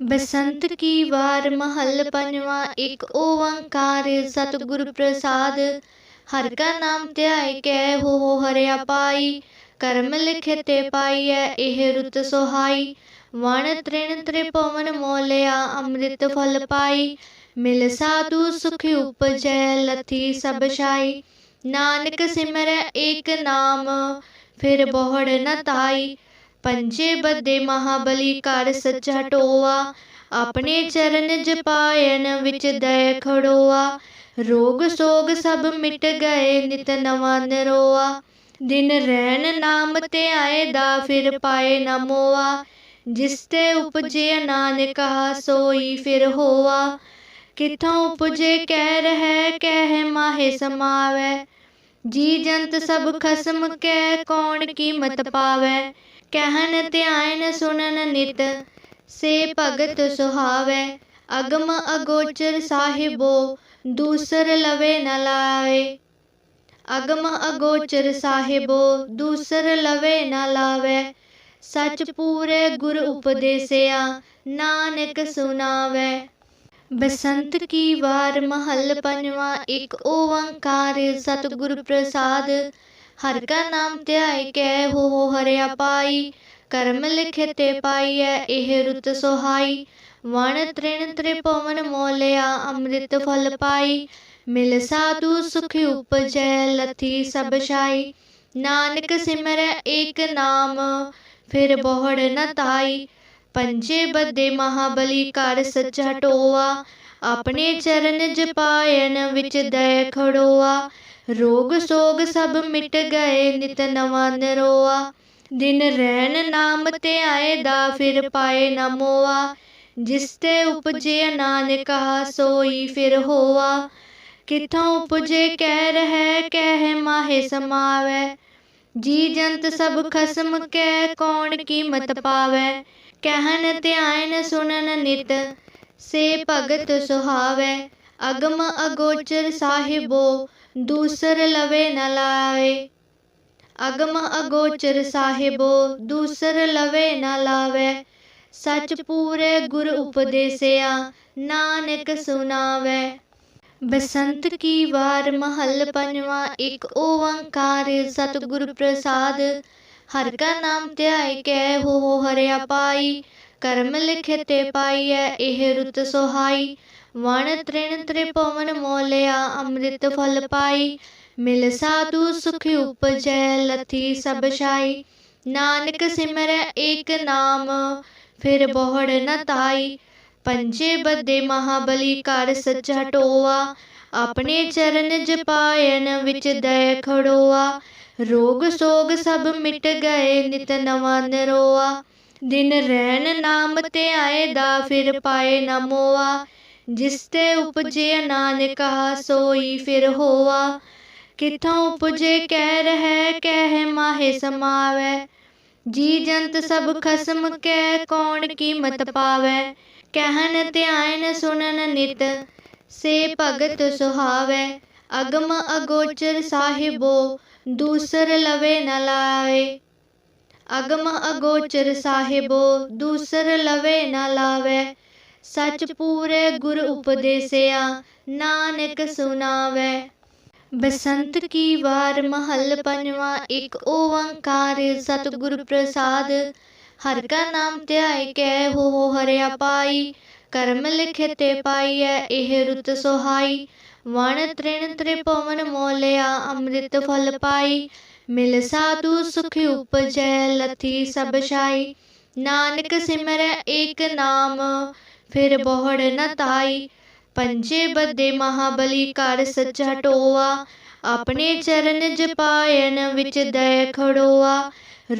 ਬਸੰਤ ਕੀ ਵਾਰ ਮਹੱਲ ਪੰਜਵਾਂ, ਇੱਕ ਓੰਕਾਰ ਸਤਿਗੁਰ ਪ੍ਰਸਾਦ। ਹਰਿ ਕਾ ਨਾਮ ਧਿਆਏ ਕੈ ਹੋ ਹਰਿਆ ਪਾਈ। ਕਰਮ ਲਿਖੇ ਤੇ ਪਾਈਐ, ਇਹ ਰੁਤ ਸੁਹਾਈ। ਵਣ ਤ੍ਰਿਣ ਤ੍ਰਿਪਵਨ ਮੋਲਿਆ, ਅੰਮ੍ਰਿਤ ਫਲ ਪਾਈ। ਮਿਲ ਸਾਧੂ ਸੁਖ ਉਪਜੈ, ਲਥੀ ਸਭ ਛਾਈ। ਨਾਨਕ ਸਿਮਰੈ ਏਕ ਨਾਮ, ਫਿਰ ਬਹੁੜ ਨ ਤਾਈ। ਪੰਜੇ ਬੱਦੇ ਮਹਾਬਲੀ ਕਰ ਸੱਚਾ ਟੋਆ, ਆਪਣੇ ਚਰਨ ਜਪਾਇਨ ਵਿੱਚ ਦਇ ਖੜੋਆ, ਰੋਗ ਸੋਗ ਸਭ ਮਿਟ ਗਏ ਨਿਤ ਨਵਾਂ ਨਰੋਆ, ਦਿਨ ਰਹਿਣ ਨਾਮ ਤੇ ਆਏ ਦਾ ਫਿਰ ਪਾਏ ਨਾ ਜਿਸ ਤੇ ਉਪਜੇ ਨਾਨਕ ਸੋਈ ਫਿਰ ਹੋਆ, ਕਿਥੋਂ ਉਪਜੇ ਕਹਿ ਰਹਿ ਕਹਿ ਮਾਹੇ ਸਮਾਵੈ, ਜੀ ਜੰਤ ਸਭ ਖਸਮ ਕੈ ਕੌਣ ਕੀਮਤ ਪਾਵੈ ਕਹਿਨ ਧਿਆਨ ਸੁਣਨ ਨਿਤ, ਸੇ ਭਗਤ ਸੁਹਾਵੈ, ਅਗਮ ਅਗੋਚਰ ਸਾਹਿਬੋ, ਦੂਸਰ ਲਵੇ ਨ ਲਾਵੇ ਅਗਮ ਅਗੋਚਰ ਸਾਹਿਬੋ, ਦੂਸਰ ਲਵੇ ਨ ਲਾਵੇ। ਸਚ ਪੂਰੇ ਗੁਰ ਉਪਦੇਸਿਆ, ਨਾਨਕ ਸੁਨਾਵੇ ਬਸੰਤ ਕੀ ਵਾਰ ਮਹੱਲ ਪੰਜਵਾਂ, ਇੱਕ ਓੰਕਾਰ ਸਤਿਗੁਰ ਪ੍ਰਸਾਦ ਹਰਿ ਕਾ ਨਾਮ ਧਿਆਏ ਕੈ ਹੋ ਹਰਿਆ ਪਾਈ। ਕਰਮ ਲਿਖੇ ਤੇ ਪਾਈਐ, ਇਹ ਰੁਤ ਸੋਹਾਈ। ਵਣ ਤ੍ਰਿਣ ਤ੍ਰਿਭੁਵਨ ਮੋਲਿਆ, ਅੰਮ੍ਰਿਤ ਫਲ ਪਾਈ। ਮਿਲ ਸਾਧੂ ਸੁਖ ਉਪਜੈ, ਲਥੀ ਸਭ ਛਾਈ। ਨਾਨਕ ਸਿਮਰੈ ਏਕ ਨਾਮ, ਫਿਰ ਬਹੁੜ ਨ ਤਾਈ। ਪੰਜੇ ਬੱਦੇ ਮਹਾਬਲੀ ਕਰ ਸੱਚਾ ਟੋਆ ਆਪਣੇ ਚਰਨ ਜਪਾਇਨ ਵਿੱਚ ਦਇ ਖੜੋਆ। ਰੋਗ ਸੋਗ ਸਭ ਮਿਟ ਗਏ, ਨਿਤ ਨਵਾਂ ਨਰੋਆ। ਦਿਨ ਰਹਿਣ ਨਾਮ ਤੇ ਆਏ ਦਾ ਫਿਰ ਪਾਏ ਨਾ ਮੋਆ। ਜਿਸ ਤੇ ਉਪਜੇ ਨਾਨਕ ਸੋਈ ਫਿਰ ਹੋਆ। ਕਿਥੋਂ ਉਪਜੇ, ਕਹਿ ਰਹਿ, ਕਹਿ ਮਾਹੇ ਸਮਾਵੈ। ਜੀ ਜੰਤ ਸਭ ਖਸਮ ਕੈ, ਕੌਣ ਕੀਮਤ ਪਾਵੈ? ਕਹਿਣ ਧਿਆਨ ਸੁਣਨ ਨਿਤ, ਸੇ ਭਗਤ ਸੁਹਾਵੈ। ਅਗਮ ਅਗੋਚਰ ਸਾਹਿਬੋ ਦੂਸਰ ਲਵੇ ਨ ਲਾਵੇ। ਅਗਮ ਅਗੋਚਰ ਸਾਹਿਬੋ, ਦੂਸਰ ਲਵੇ ਨ ਲਾਵੇ। ਸਚ ਪੂਰੇ ਗੁਰ ਉਪਦੇਸਿਆ, ਨਾਨਕ ਸੁਨਾਵੇ। ਬਸੰਤ ਕੀ ਵਾਰ ਮਹੱਲ ਪੰਜਵਾਂ, ਇੱਕ ਓੰਕਾਰ ਸਤਿਗੁਰ ਪ੍ਰਸਾਦ। ਹਰਿ ਕਾ ਨਾਮ ਧਿਆਏ, ਕੈ ਹੋ ਹਰਿਆ ਪਾਈ। ਕਰਮ ਲਿਖੇ ਤੇ ਪਾਈਐ, ਇਹ ਰੁਤ ਸੋਹਾਈ। ਵਣ ਤ੍ਰਿਣ ਤ੍ਰਿਪਵਨ ਮੋਲਿਆ, ਅੰਮ੍ਰਿਤ ਫਲ ਪਾਈ। ਮਿਲ ਸਾਧੂ ਸੁਖ ਉਪਜੈ, ਲਥੀ ਸਭ ਛਾਈ। ਨਾਨਕ ਸਿਮਰੈ ਏਕ ਨਾਮ, ਫਿਰ ਬਹੁੜ ਨ ਤਾਈ। ਪੰਜੇ ਬੱਦੇ ਮਹਾਬਲੀ ਕਰ ਸੱਚਾ ਟੋਆ ਆਪਣੇ ਚਰਨ ਜਪਾਇਨ ਵਿੱਚ ਦਇ ਖੜੋਆ। ਰੋਗ ਸੋਗ ਸਭ ਮਿਟ ਗਏ, ਨਿਤ ਨਵਾਂ ਨਰੋਆ। ਦਿਨ ਰਹਿਣ ਨਾਮ ਤੇ ਆਏ ਦਾ ਫਿਰ ਪਾਏ ਨਾ ਮੋਆ। ਜਿਸ ਤੇ ਉਪਜੇ ਨਾਨਕ ਸੋਈ ਫਿਰ ਹੋਆ। ਕਿਥੋਂ ਉਪਜੇ ਕਹਿ ਰਹਿ, ਕਹਿ ਮਾਹੇ ਸਮਾਵੈ। ਜੀ ਜੰਤ ਸਭ ਖਸਮ ਕੈ, ਕੌਣ ਕੀਮਤ ਪਾਵੈ। ਕਹਿਣ ਧਿਆਨ ਸੁਣਨ ਨਿਤ, ਸੇ ਭਗਤ ਸੁਹਾਵੈ। ਅਗਮ ਅਗੋਚਰ ਸਾਹਿਬੋ, ਦੂਸਰ ਲਵੇ ਨ ਲਾਵੇ। ਅਗਮ ਅਗੋਚਰ ਸਾਹਿਬੋ, ਦੂਸਰ ਲਵੇ ਨ ਲਾਵੇ। ਸਚ ਪੂਰੇ ਗੁਰ ਉਪਦੇਸਿਆ, ਨਾਨਕ ਸੁਨਾਵੇ ਬਸੰਤ ਕੀ ਵਾਰ ਮਹੱਲ ਪੰਜਵਾਂ, ਇੱਕ ਓੰਕਾਰ ਸਤਿਗੁਰ ਪ੍ਰਸਾਦ। ਹਰਿ ਕਾ ਨਾਮ ਧਿਆਏ ਕੈ ਹੋ ਹਰਿਆ ਪਾਈ। ਕਰਮ ਲਿਖੇ ਤੇ ਪਾਈਐ, ਇਹ ਰੁਤ ਸੋਹਾਈ। ਵਣ ਤ੍ਰਿਣ ਤ੍ਰਿਭੁਵਨ ਮੋਲਿਆ, ਅੰਮ੍ਰਿਤ ਫਲ ਪਾਈ। ਮਿਲ ਸਾਧੂ ਸੁਖ ਉਪਜੈ, ਲਥੀ ਸਭ ਛਾਈ। ਨਾਨਕ ਸਿਮਰੈ ਏਕ ਨਾਮ। ਫਿਰ ਬਹੁੜ ਨ ਤਾਈ, ਪੰਜੇ ਬੱਦੇ ਮਹਾਬਲੀ ਕਰ ਸੱਚਾ ਟੋਆ, ਆਪਣੇ ਚਰਨ ਜਪਾਇਨ ਵਿੱਚ ਦਇ ਖੜੋਆ,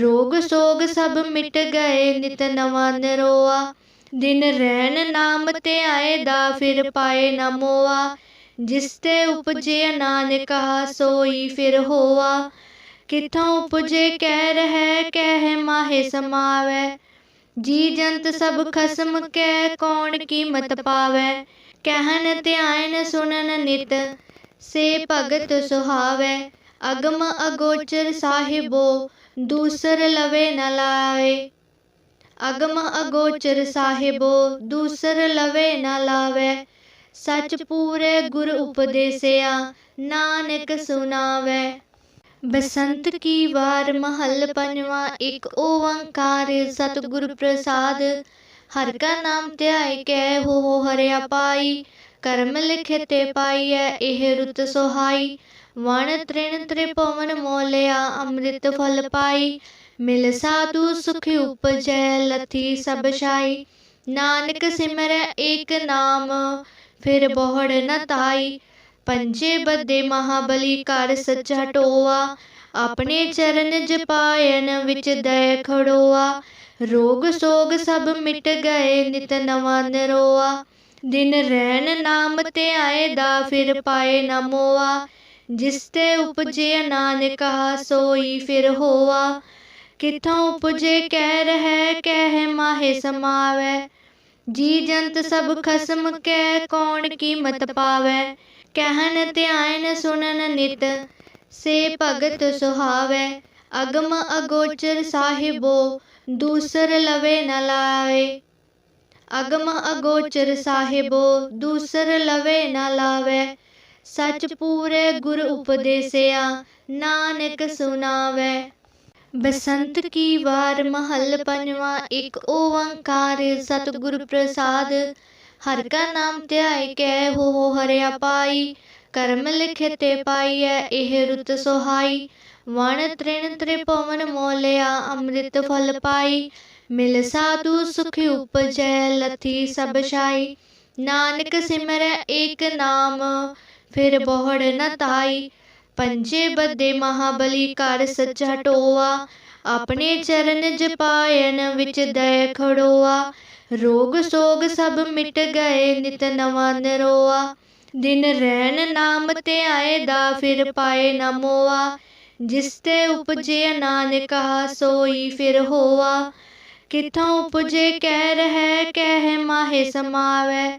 ਰੋਗ ਸੋਗ ਸਭ ਮਿਟ ਗਏ ਨਿਤ ਨਵਾਂ ਨਰੋਆ, ਦਿਨ ਰਹਿਣ ਨਾਮ ਤੇ ਆਏ ਦਾ ਫਿਰ ਪਾਏ ਨਾ ਮੋਆ, ਜਿਸ ਤੇ ਉਪਜੇ ਨਾਨਕ ਸੋਈ ਫਿਰ ਹੋਆ, ਕਿਥੋਂ ਉਪਜੇ ਕਹਿ ਰਹਿ ਕਹਿ ਮਾਹੇ ਸਮਾਵੈ ਜੀ ਜੰਤ ਸਭ ਖਸਮ ਕੈ, ਕੌਣ ਕੀਮਤ ਪਾਵੈ? ਕਹਿਣ ਧਿਆਨ ਸੁਣਨ ਨਿਤ, ਸੇ ਭਗਤ ਸੁਹਾਵੈ। ਅਗਮ ਅਗੋਚਰ ਸਾਹਿਬੋ, ਦੂਸਰ ਲਵੇ ਨ ਲਾਵੇ। ਅਗਮ ਅਗੋਚਰ ਸਾਹਿਬੋ, ਦੂਸਰ ਲਵੇ ਨ ਲਾਵੇ। ਸਚ ਪੂਰੇ ਗੁਰ ਉਪਦੇਸਿਆ, ਨਾਨਕ ਸੁਨਾਵੇ। ਬਸੰਤ ਕੀ ਵਾਰ ਮਹੱਲ ਪੰਜਵਾ, ਇੱਕ ਓੰਕਾਰ ਸਤਿਗੁਰ ਪ੍ਰਸਾਦ। ਹਰਿ ਕਾ ਨਾਮ ਧਿਆਇ ਕੈ ਹੋ ਹਰਿਆ ਪਾਈ। ਕਰਮ ਲਿਖੇ ਤੇ ਪਾਈਐ, ਇਹ ਰੁਤ ਸੁਹਾਈ। ਵਣ ਤ੍ਰਿਣ ਤ੍ਰਿਪਵਨ ਮੋਲਿਆ, ਅੰਮ੍ਰਿਤ ਫਲ ਪਾਈ। ਮਿਲ ਸਾਧੂ ਸੁਖ ਉਪਜੈ, ਲਥੀ ਸਭ ਛਾਈ। ਨਾਨਕ ਸਿਮਰੈ ਏਕ ਨਾਮ, ਫਿਰ ਬਹੁੜ ਨ ਤਾਈ। ਪੰਜੇ ਬੱਦੇ ਮਹਾਬਲੀ ਕਰ ਸੱਚਾ ਟੋਆ, ਆਪਣੇ ਚਰਨ ਜਪਾਇਨ ਵਿੱਚ ਦਇ ਖੜੋਆ। ਰੋਗ ਸੋਗ ਸਭ ਮਿਟ ਗਏ, ਨਿਤ ਨਵਾਂ ਨਿਰੋਆ। ਦਿਨ ਰਹਿਣ ਨਾਮ ਤੇ ਆਏ ਦਾ ਫਿਰ ਪਾਏ ਨਾ ਜਿਸ ਤੇ ਉਪਜੇ ਨਾਨਕ ਸੋਈ ਫਿਰ ਹੋਆ। ਕਿਥੋਂ ਉਪਜੇ, ਕਹਿ ਰਹਿ, ਕਹਿ ਮਾਹੇ ਸਮਾਵੈ। ਜੀ ਜੰਤ ਸਭ ਖਸਮ ਕੈ, ਕੌਣ ਕੀਮਤ ਪਾਵੈ? ਕਹਿਣ ਧਿਆਨ ਸੁਣਨ ਨਿਤ, ਸੇ ਭਗਤ ਸੁਹਾਵੈ, ਅਗਮ ਅਗੋਚਰ ਸਾਹਿਬੋ, ਦੂਸਰ ਲਵੇ ਨ ਲਾਵੇ। ਅਗਮ ਅਗੋਚਰ ਸਾਹਿਬੋ, ਦੂਸਰ ਲਵੇ ਨ ਲਾਵੇ। ਸਚ ਪੂਰੇ ਗੁਰ ਉਪਦੇਸਿਆ, ਨਾਨਕ ਸੁਨਾਵੇ। ਬਸੰਤ ਕੀ ਵਾਰ ਮਹੱਲ ਪੰਜਵਾ, ਇੱਕ ਓੰਕਾਰ ਸਤਿਗੁਰ ਪ੍ਰਸਾਦ ਹਰਿ ਕਾ ਨਾਮ ਧਿਆਇ ਕੈ ਹੋ ਹਰਿਆ ਪਾਈ। ਕਰਮ ਲਿਖੇ ਤੇ ਪਾਈਐ, ਇਹ ਰੁਤ ਸੋਹਾਈ। ਵਣ ਤ੍ਰਿਣ ਤ੍ਰਿਪਵਨ ਮੋਲਿਆ, ਅੰਮ੍ਰਿਤ ਫਲ ਪਾਈ। ਮਿਲ ਸਾਧੂ ਸੁਖ ਉਪਜੈ, ਲਥੀ ਸਭ ਛਾਈ। ਨਾਨਕ ਸਿਮਰੈ ਏਕ ਨਾਮ, ਫਿਰ ਬਹੁੜ ਨ ਤਾਈ। ਪੰਜੇ ਬੱਦੇ ਮਹਾਬਲੀ ਕਰ ਸੱਚਾ ਟੋਆ। ਆਪਣੇ ਚਰਨ ਜਪਾਇਨ ਵਿੱਚ ਦਇ ਖੜੋਆ। ਰੋਗ ਸੋਗ ਸਭ ਮਿਟ ਗਏ ਨਿਤ ਨਵਾਂ ਨਿਰੋਆ। ਦਿਨ ਰਹਿਣ ਨਾਮ ਤੇ ਆਏ ਦਾ ਫਿਰ ਪਾਏ ਨਾ ਮੋਆ। ਜਿਸ ਤੇ ਉਪਜੇ ਨਾਨਕ ਸੋਈ ਫਿਰ ਹੋਆ। ਕਿਥੋਂ ਉਪਜੇ ਕਹਿ ਰਹਿ ਕਹਿ ਮਾਹੇ ਸਮਾਵੈ।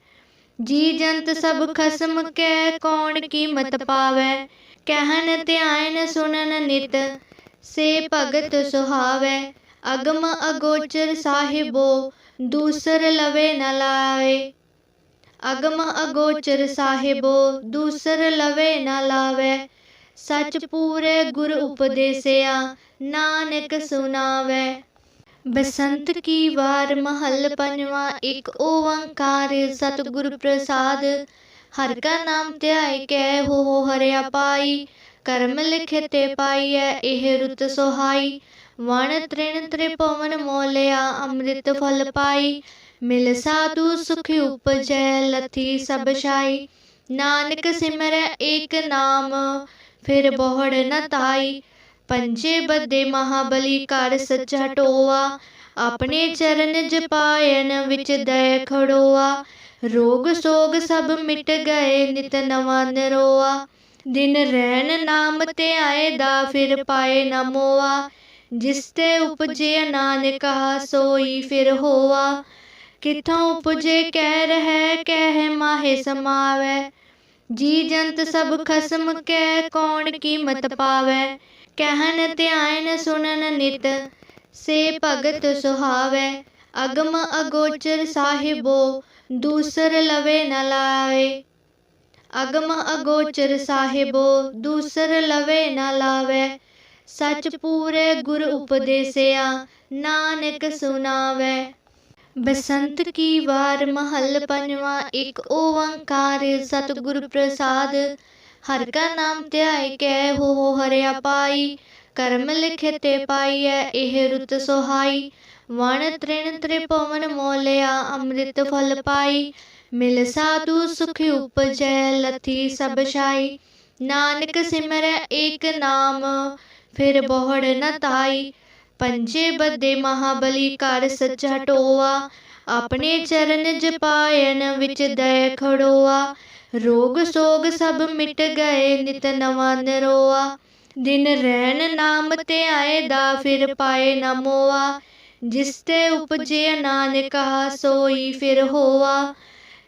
ਜੀ ਜੰਤ ਸਭ ਖਸਮ ਕੈ ਕੌਣ ਕੀਮਤ ਪਾਵੈ। ਕਹਿਨ ਧਿਆਨ ਸੁਣਨ ਨਿਤ, ਸੇ ਭਗਤ ਸੁਹਾਵੈ। ਅਗਮ ਅਗੋਚਰ ਸਾਹਿਬੋ, ਦੂਸਰ ਲਵੇ ਨ ਲਾਵੇ। ਅਗਮ ਅਗੋਚਰ ਸਾਹਿਬੋ, ਦੂਸਰ ਲਵੇ ਨ ਲਾਵੇ। ਸਚ ਪੂਰੇ ਗੁਰ ਉਪਦੇਸਿਆ, ਨਾਨਕ ਸੁਨਾਵੇ। ਬਸੰਤ ਕੀ ਵਾਰ ਮਹੱਲ ਪੰਜਵਾ, ਇੱਕ ਓੰਕਾਰ ਸਤਿਗੁਰ ਪ੍ਰਸਾਦ। ਹਰਿ ਕਾ ਨਾਮ ਧਿਆਇ ਕੈ ਹੋ ਹਰਿਆ ਪਾਈ। ਕਰਮ ਲਿਖੇ ਤੇ ਪਾਈਐ, ਇਹ ਰੁਤ ਸੋਹਾਈ। ਵਣ ਤ੍ਰਿਣ ਤ੍ਰਿਪਵਨ ਮੋਲਿਆ, ਅੰਮ੍ਰਿਤ ਫਲ ਪਾਈ। ਮਿਲ ਸਾਧੂ ਸੁਖ ਉਪਜੈ, ਲਥੀ ਸਭ ਛਾਈ। ਨਾਨਕ ਸਿਮਰੈ ਏਕ ਨਾਮ, ਫਿਰ ਬਹੁੜ ਨ ਤਾਈ। ਪੰਜੇ ਬੱਦੇ ਮਹਾਬਲੀ ਕਰ ਸੱਚਾ ਟੋਆ ਆਪਣੇ ਚਰਨ ਜਪਾਇਨ ਵਿੱਚ ਦਇ ਖੜੋਆ। ਰੋਗ ਸੋਗ ਸਭ ਮਿਟ ਗਏ, ਨਿਤ ਨਵਾਂ ਨਿਰੋਆ। ਦਿਨ ਰਹਿਣ ਨਾਮ ਤੇ ਆਏ ਦਾ ਫਿਰ ਪਾਏ ਨਾ ਮੋਆ। ਜਿਸ ਤੇ ਉਪਜੇ ਨਾਨਕ ਸੋਈ ਫਿਰ ਹੋਆ। ਕਿਥੋਂ ਉਪਜੇ ਕਹਿ ਰਹਿ, ਕਹਿ ਮਾਹੇ ਸਮਾਵੈ। ਜੀ ਜੰਤ ਸਭ ਖਸਮ ਕੈ, ਕੌਣ ਕੀਮਤ ਪਾਵੈ। ਕਹਿਣ ਧਿਆਨ ਸੁਣਨ ਨਿਤ, ਸੇ ਭਗਤ ਸੁਹਾਵੈ। ਅਗਮ ਅਗੋਚਰ ਸਾਹਿਬੋ, ਦੂਸਰ ਲਵੇ ਨ ਲਾਵੇ। ਅਗਮ ਅਗੋਚਰ ਸਾਹਿਬੋ, ਦੂਸਰ ਲਵੇ ਨ ਲਾਵੇ। ਸਚ ਪੂਰੇ ਗੁਰ ਉਪਦੇਸਿਆ, ਨਾਨਕ ਸੁਨਾਵੇ ਬਸੰਤ ਕੀ ਵਾਰ ਮਹੱਲ ਪੰਜਵਾ, ਇੱਕ ਓੰਕਾਰ ਸਤਿਗੁਰ ਪ੍ਰਸਾਦ। ਹਰਿ ਕਾ ਨਾਮ ਧਿਆਇ ਕੈ ਹੋ ਹਰਿਆ ਪਾਈ। ਕਰਮ ਲਿਖੇ ਤੇ ਪਾਈਐ, ਇਹ ਰੁਤ ਸੋਹਾਈ। ਵਣ ਤ੍ਰਿਣ ਤ੍ਰਿਪਵਨ ਮੋਲਿਆ, ਅੰਮ੍ਰਿਤ ਫਲ ਪਾਈ। ਮਿਲ ਸਾਧੂ ਸੁਖ ਉਪਜੈ, ਲਥੀ ਸਭ ਛਾਈ। ਨਾਨਕ ਸਿਮਰੈ ਏਕ ਨਾਮ। ਫਿਰ ਬਹੁੜ ਨ ਤਾਈ, ਪੰਜੇ ਬੱਦੇ ਮਹਾਬਲੀ ਕਰ ਸੱਚਾ ਟੋਆ, ਆਪਣੇ ਚਰਨ ਜਪਾਇਨ ਵਿੱਚ ਦਇ ਖੜੋਆ, ਰੋਗ ਸੋਗ ਸਭ ਮਿਟ ਗਏ ਨਿਤ ਨਵਾਂ ਨਿਰੋਆ, ਦਿਨ ਰਹਿਣ ਨਾਮ ਤੇ ਆਏ ਦਾ ਫਿਰ ਪਾਏ ਨਮੋਆ ਜਿਸ ਤੇ ਉਪਜੇ ਨਾਨਕ ਸੋਈ ਫਿਰ ਹੋਆ,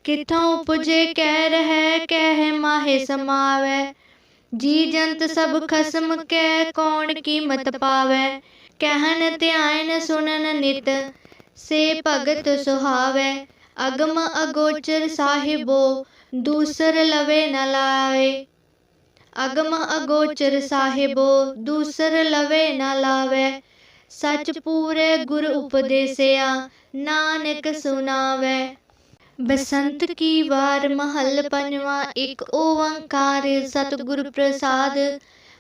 ਕਿਥੋਂ ਉਪਜੇ ਕਹਿ ਰਹਿ, ਕਹਿ ਮਾਹੇ ਸਮਾਵੈ ਜੀ ਜੰਤ ਸਭ ਖਸਮ ਕੈ, ਕੌਣ ਕੀਮਤ ਪਾਵੈ? ਕਹਿਣ ਧਿਆਨ ਸੁਨਨ ਨਿਤ, ਸੇ ਭਗਤ ਸੁਹਾਵੈ। ਅਗਮ ਅਗੋਚਰ ਸਾਹਿਬੋ, ਦੂਸਰ ਲਵੇ ਨ ਲਾਵੇ। ਅਗਮ ਅਗੋਚਰ ਸਾਹਿਬੋ, ਦੂਸਰ ਲਵੇ ਨ ਲਾਵੇ। ਸਚ ਪੂਰੇ ਗੁਰ ਉਪਦੇਸਿਆ, ਨਾਨਕ ਸੁਨਾਵੇ। ਬਸੰਤ ਕੀ ਵਾਰ ਮਹੱਲ ਪੰਜਵਾ, ਇੱਕ ਓੰਕਾਰ ਸਤਿਗੁਰ ਪ੍ਰਸਾਦ।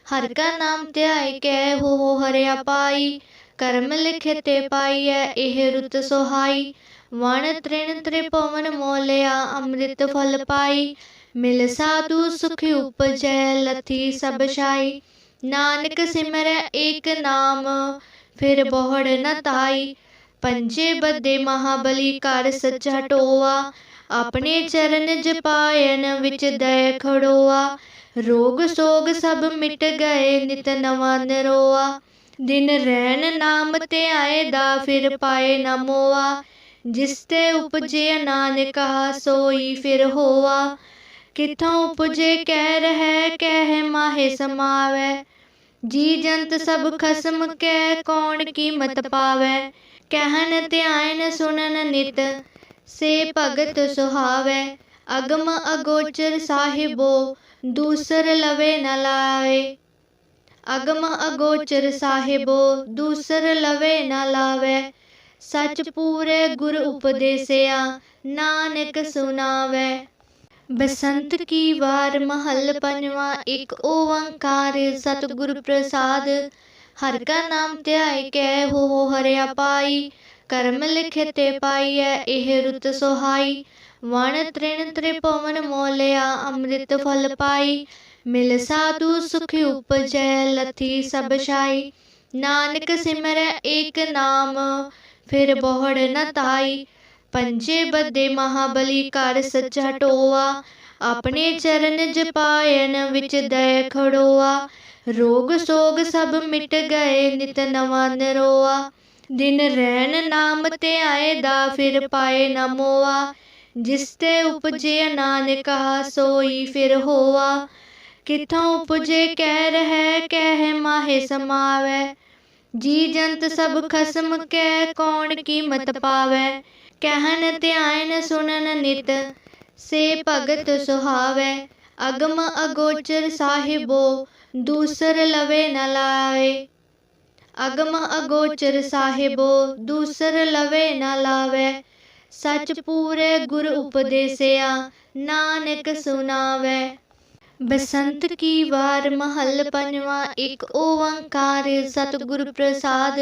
ਹਰਿ ਕਾ ਨਾਮ ਧਿਆਇ ਕੈ ਹੋ ਹਰਿਆ ਪਾਈ। ਕਰਮ ਲਿਖੇ ਤੇ ਪਾਈਐ, ਇਹ ਰੁਤ ਸੁਹਾਈ। ਵਣ ਤ੍ਰਿਣ ਤ੍ਰਿਪਵਨ ਮੋਲਿਆ, ਅੰਮ੍ਰਿਤ ਫਲ ਪਾਈ। ਮਿਲ ਸਾਧੂ ਸੁਖ ਉਪਜੈ, ਲਥੀ ਸਭ ਛਾਈ। ਨਾਨਕ ਸਿਮਰੈ ਏਕ ਨਾਮ, ਫਿਰ ਬਹੁੜ ਨ ਤਾਈ। ਪੰਜੇ ਬੱਦੇ ਮਹਾਬਲੀ ਕਰ ਸੱਚਾ ਟੋਆ, ਆਪਣੇ ਚਰਨ ਜਪਾਇਨ ਵਿੱਚ ਦਇ ਖੜੋਆ। ਰੋਗ ਸੋਗ ਸਭ ਮਿਟ ਗਏ, ਨਿਤ ਨਵਾਂ ਨਿਰੋਆ। ਦਿਨ ਰਹਿਣ ਨਾਮ ਤੇ ਆਏ ਦਾ ਫਿਰ ਪਾਏ ਨਾ ਜਿਸ ਤੇ ਉਪਜੇ ਨਾਨਕਾ ਸੋਈ ਫਿਰ ਹੋਆ। ਕਿਥੋਂ ਉਪਜੇ ਕਹਿ ਰਹਿ, ਕਹਿ ਮਾਹੇ ਸਮਾਵੈ। ਜੀ ਜੰਤ ਸਭ ਖਸਮ ਕੈ, ਕੌਣ ਕੀਮਤ ਪਾਵੈ? ਕਹਿਣ ਧਿਆਨ ਸੁਣਨ ਨਿਤ, ਸੇ ਭਗਤ ਸੁਹਾਵੈ, ਅਗਮ ਅਗੋਚਰ ਸਾਹਿਬੋ, ਦੂਸਰ ਲਵੇ ਨ ਲਾਵੇ ਅਗਮ ਅਗੋਚਰ ਸਾਹਿਬੋ, ਦੂਸਰ ਲਵੇ ਨ ਲਾਵੇ। ਸਚ ਪੂਰੇ ਗੁਰ ਉਪਦੇਸਿਆ, ਨਾਨਕ ਸੁਨਾਵੇ। ਬਸੰਤ ਕੀ ਵਾਰ ਮਹੱਲ ਪੰਜਵਾ, ਇੱਕ ਓੰਕਾਰ ਸਤਿਗੁਰ ਪ੍ਰਸਾਦ ਹਰਿ ਕਾ ਨਾਮ ਧਿਆਇ ਕੈ ਹੋ ਹਰਿਆ ਪਾਈ। ਕਰਮ ਲਿਖੇ ਤੇ ਪਾਈਐ, ਇਹ ਰੁਤ ਸੁਹਾਈ। ਵਣ ਤ੍ਰਿਣ ਤ੍ਰਿਪਵਨ ਮੋਲਿਆ, ਅੰਮ੍ਰਿਤ ਫਲ ਪਾਈ। ਮਿਲ ਸਾਧੂ ਸੁਖ ਉਪਜੈ, ਲਥੀ ਸਭ ਛਾਈ। ਨਾਨਕ ਸਿਮਰੈ ਏਕ ਨਾਮ, ਫਿਰ ਬਹੁੜ ਨ ਤਾਈ। ਪੰਜੇ ਬੱਦੇ ਮਹਾਬਲੀ ਕਰ ਸੱਚਾ ਟੋਆ। ਆਪਣੇ ਚਰਨ ਜਪਾਇਨ ਵਿੱਚ ਦਇ ਖੜੋਆ। ਰੋਗ ਸੋਗ ਸਭ ਮਿਟ ਗਏ, ਨਿਤ ਨਵਾਂ ਨਿਰੋਆ। ਦਿਨ ਰਹਿਣ ਨਾਮ ਤੇ ਆਏ ਦਾ ਫਿਰ ਪਾਏ ਨਾ ਜਿਸ ਤੇ ਉਪਜੇ ਕਹਾ ਸੋਈ ਫਿਰ ਹੋਆ। ਕਿਥੋਂ ਉਪਜੇ ਕਹਿ ਰਹਿ, ਕਹਿ ਮਾਹੇ ਸਮਾਵੈ। ਜੀ ਜੰਤ ਸਭ ਖਸਮ ਕੈ, ਕੌਣ ਕੀਮਤ ਪਾਵੈ? ਕਹਿਣ ਧਿਆਨ ਸੁਣਨ ਨਿਤ, ਸੇ ਭਗਤ ਸੁਹਾਵੈ। ਅਗਮ ਅਗੋਚਰ ਸਾਹਿਬੋ, ਦੂਸਰ ਲਵੇ ਨ ਲਾਵੇ ਅਗਮ ਅਗੋਚਰ ਸਾਹਿਬੋ, ਦੂਸਰ ਲਵੇ ਨ ਲਾਵੇ। ਸਚ ਪੂਰੇ ਗੁਰ ਉਪਦੇਸਿਆ, ਨਾਨਕ ਸੁਨਾਵੇ ਬਸੰਤ ਕੀ ਵਾਰ ਮਹੱਲ ਪੰਜਵਾ, ਇੱਕ ਓੰਕਾਰ ਸਤਿਗੁਰ ਪ੍ਰਸਾਦ।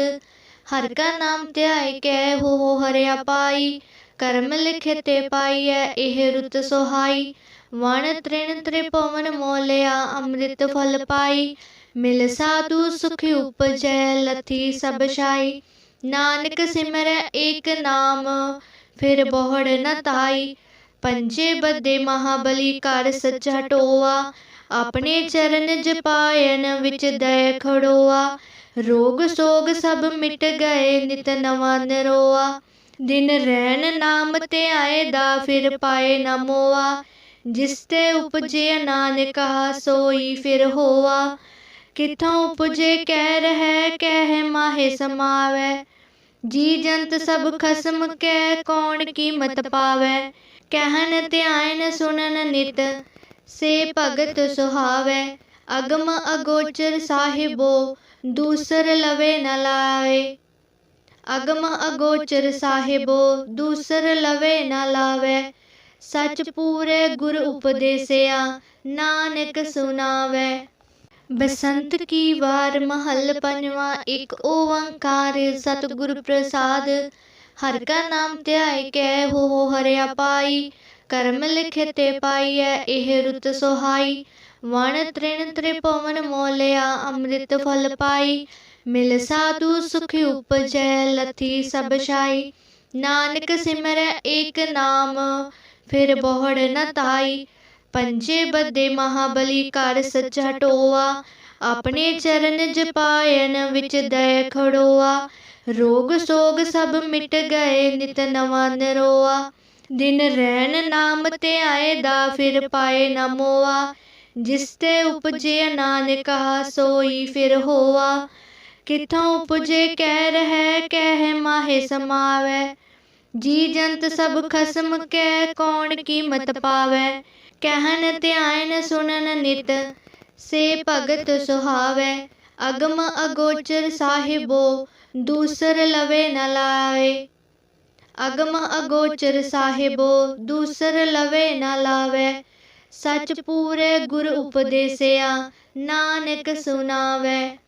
ਹਰਿ ਕਾ ਨਾਮ ਧਿਆਏ ਕੈ ਹੋ ਹੋ ਹਰਿਆ ਪਾਈ। ਕਰਮ ਲਿਖੇ ਤੇ ਪਾਈਐ, ਇਹ ਰੁਤ ਸੋਹਾਈ। ਵਣ ਤ੍ਰਿਣ ਤ੍ਰਿਪਵਨ ਮੋਲਿਆ, ਅੰਮ੍ਰਿਤ ਫਲ ਪਾਈ। ਮਿਲ ਸਾਧੂ ਸੁਖ ਉਪਜੈ, ਲਥੀ ਸਭ ਛਾਈ। ਨਾਨਕ ਸਿਮਰੈ ਏਕ ਨਾਮ, ਫਿਰ ਬਹੁੜ ਨ ਤਾਈ। ਪੰਜੇ ਬੱਦੇ ਮਹਾਬਲੀ ਕਰ ਸੱਚਾ ਟੋਆ ਆਪਣੇ ਚਰਨ ਜਪਾਇਨ ਵਿੱਚ ਦਇ ਖੜੋਆ। ਰੋਗ ਸੋਗ ਸਭ ਮਿਟ ਗਏ, ਨਿਤ ਨਵਾਂ ਨਿਰੋਆ। ਦਿਨ ਰਹਿਣ ਨਾਮ ਤੇ ਆਏ ਦਾ ਫਿਰ ਪਾਏ ਨਾ ਮੋਆ ਜਿਸ ਤੇ ਉਪਜੇ ਨਾਨਕਾ ਸੋਈ ਫਿਰ ਹੋਆ। ਕਿਥੋਂ ਉਪਜੇ ਕਹਿ ਰਹਿ, ਕਹਿ ਮਾਹੇ ਸਮਾਵੈ। ਜੀ ਜੰਤ ਸਭ ਖਸਮ ਕੈ, ਕੌਣ ਕੀਮਤ ਪਾਵੈ। ਕਹਿਣ ਧਿਆਨ ਸੁਣਨ ਨਿਤ, ਸੇ ਭਗਤ ਸੁਹਾਵੈ। ਅਗਮ ਅਗੋਚਰ ਸਾਹਿਬੋ, ਦੂਸਰ ਲਵੇ ਨ ਲਾਵੇ ਅਗਮ ਅਗੋਚਰ ਸਾਹਿਬੋ, ਦੂਸਰ ਲਵੇ ਨਾ ਲਾਵੇ। ਸਚ ਪੂਰੇ ਗੁਰ ਉਪਦੇਸਿਆ, ਨਾਨਕ ਸੁਨਾਵੇ ਬਸੰਤ ਕੀ ਵਾਰ ਮਹੱਲ ਪੰਜਵਾ, ਇੱਕ ਓੰਕਾਰ ਸਤਿਗੁਰ ਪ੍ਰਸਾਦ। ਹਰਿ ਕਾ ਨਾਮ ਧਿਆਇ ਕੈ ਹੋ ਹਰਿਆ ਪਾਈ। ਕਰਮ ਲਿਖੇ ਤੇ ਪਾਈਐ, ਇਹ ਰੁਤ ਸੋਹਾਈ। ਵਣ ਤ੍ਰਿਣ ਤ੍ਰਿਪਵਨ ਮੋਲਿਆ, ਅੰਮ੍ਰਿਤ ਫਲ ਪਾਈ। ਮਿਲ ਸਾਧੂ ਸੁਖ ਉਪਜੈ ਲਥੀ ਸਭ ਛਾਈ। ਨਾਨਕ ਸਿਮਰੈ ਏਕ ਨਾਮ, ਫਿਰ ਬਹੁੜ ਨ ਤਾਈ। ਪੰਜੇ ਬੱਦੇ ਮਹਾਬਲੀ ਕਰ ਸੱਚਾ ਟੋਆ ਆਪਣੇ ਚਰਨ ਜਪਾਇਨ ਵਿੱਚ ਦਇ ਖੜੋਆ। ਰੋਗ ਸੋਗ ਸਭ ਮਿਟ ਗਏ, ਨਿਤ ਨਵਾਂ ਨਿਰੋਆ। ਦਿਨ ਰਹਿਣ ਨਾਮ ਤੇ ਆਏ ਦਾ ਫਿਰ ਪਾਏ ਨਮੋਆ ਜਿਸ ਤੇ ਉਪਜੇ ਨਾਨਕਾ ਸੋਈ ਫਿਰ ਹੋਆ। ਕਿਥੋਂ ਉਪਜੇ ਕਹਿ ਰਹਿ, ਕਹਿ ਮਾਹੇ ਸਮਾਵੈ। ਜੀ ਜੰਤ ਸਭ ਖਸਮ ਕੈ ਕੌਣ ਕੀਮਤ ਪਾਵੈ। ਕਹਿਨ ਧਿਆਨ ਸੁਨਨ ਨਿਤ, ਸੇ ਭਗਤ ਸੁਹਾਵੈ। ਅਗਮ ਅਗੋਚਰ ਸਾਹਿਬੋ, ਦੂਸਰ ਲਵੇ ਨ ਲਾਵੇ ਅਗਮ ਅਗੋਚਰ ਸਾਹਿਬੋ, ਦੂਸਰ ਲਵੇ ਨ ਲਾਵੇ। ਸਚ ਪੂਰੇ ਗੁਰ ਉਪਦੇਸਿਆ, ਨਾਨਕ ਸੁਨਾਵੈ